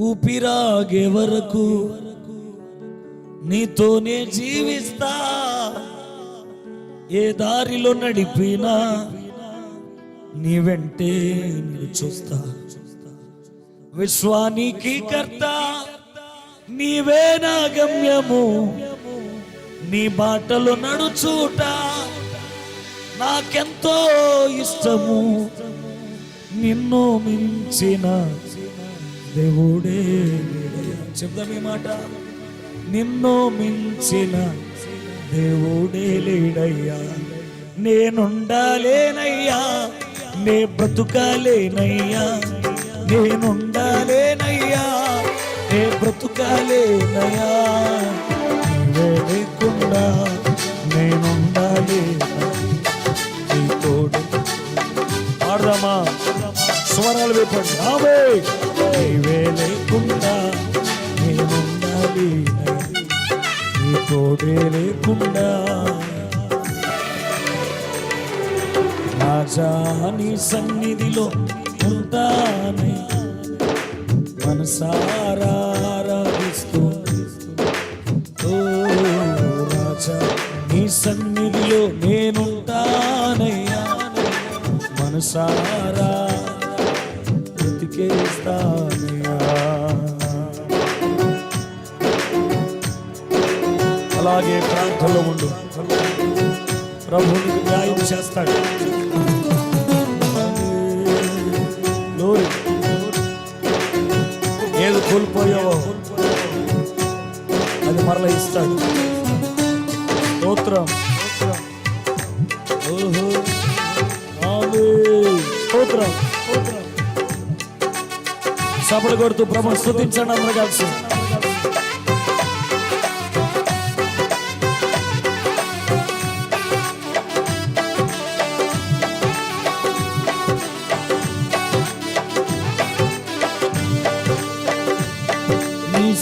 ఊపిరాగే వరకు నీతోనే జీవిస్తా. ఏ దారిలో నడిపినా నీ వెంటే చూస్తా. విశ్వానికి కర్త నీవే నా గమ్యము నీ బాటలు నడుచూట నాకెంతో ఇష్టము. నిన్ను మించిన దేవుడే చెప్దాం ఈ మాట. నిన్ను మించిన దేవుడే లేడయ్యా. నేనుండాలేనయ్యా. నే బ్రతుకాలేనయ్యా. నేనుండాలేనయ్యా. నే బ్రతుకాలేనయ్యా. నీవే లేకుండా నేనుండాలే నీ తోడు. పాడదామా? స్వరాలు వేపండి ఆవే లేకుండా నేనుండాలి. నీ తోడే లేకుండా రాజా నీ సన్నిధిలో ఉంటానే. మనసారా ఆరాధిస్తూ. ఓ రాజా నీ సన్నిధిలో నేనుంటానయ్యా మనసారా బ్రతికేస్తానయ్యా అలాగే ప్రాంతంలో ఉండు. ప్రభు నీకు న్యాయం చేస్తాడు. ఏది కోల్పోయావో అది మరల ఇస్తాడు. స్తోత్రం. ఓహో. స్తోత్రం స్తోత్రం. సపలు కొడుతూ ప్రభు స్థుతించండి అందరూ కలిసి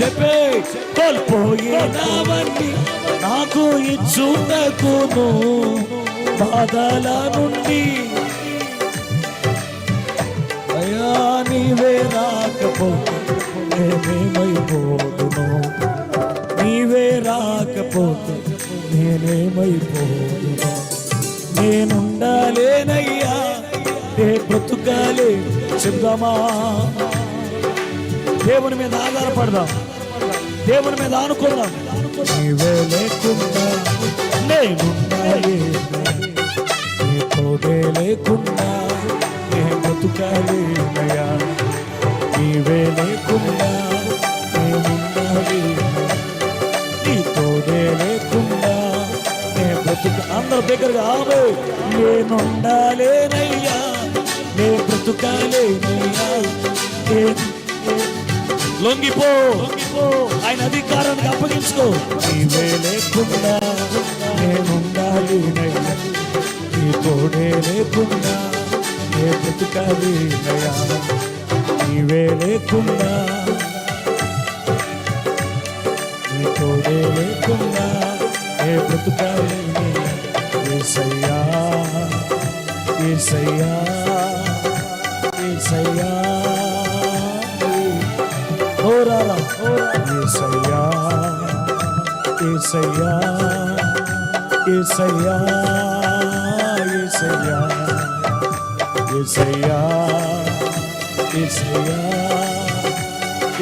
చెప్పే కోల్పోయినవన్నీ నాకు ఇచ్చుటకును. బాధల నుండి అయా నీవే రాకపోతే నేనేమైపోదును. నీవే రాకపోతే నేనేమైపోదును. నేనుండాలేనయ్యా ఏ బ్రతుకాలే చెప్దామా దేవుని మీద ఆధారపడదాం. దేవుని మీద ఆనుకుందాం నీవే లేకుండా తోడే లేకుండా బ్రతుకాలేనయ్యా నీవే లేకుండా నేనుండాలి నీ తోడే లేకుండా నే బ్రతుక అందరూ దగ్గరగా ఆమె నేనుండాలేనయ్యా నే బ్రతుకాలేనయ్యా లొంగిపో. ఆయన అధికారానికి అప్పగించుకో. నీవే లేకుండా నేనుండాలి నీ తోడే లేకుండా నే బ్రతుకాలి నీవే లేకుండా నీ తోడే లేకుండా ఏ బ్రతుకాలి ఏసయ్యా ఏసయ్యా ఏసయ్యా. ఓరారా ఏసయ్యా ఏసయ్యా ఏసయ్యా ఏసయ్యా. ఏసయ్యా ఏసయ్యా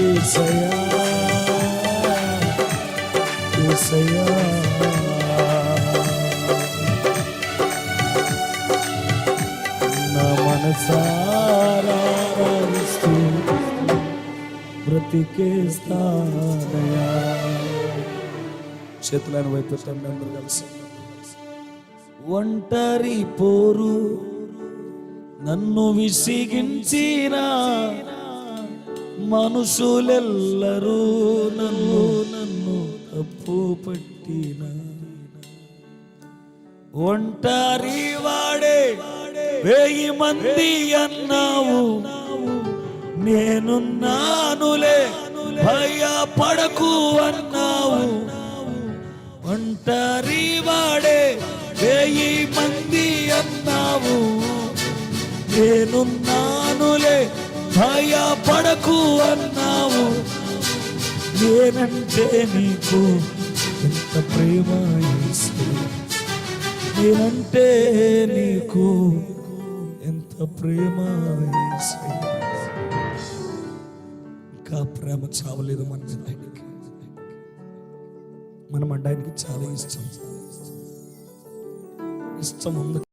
ఏసయ్యా. ఏసయ్యా. బ్రతికేస్తానయా చేతులను వైపు అందరూ కలిసి. ఒంటరి పోరు నన్ను విసిగించిన మనుషులెల్లరూ నన్ను నన్ను తప్పు పట్టిన. ఒంటరి వాడే వెయ్యి మంది అన్నావు. నేనున్నానులే భయపడకు అన్నావు ఒంటరి వాడే వెయ్యి మంది అన్నావు. నేనున్నానులే భయపడకు అన్నావు నేనంటే నీకు ఎంత ప్రేమ నేనంటే నీకు ఎంత ప్రేమ యేసు. ఇంకా ప్రేమ చావలేదు మన ఆయనకి మనం అంటే ఆయనకి చాలా ఇష్టం. ఇష్టం ఉంది.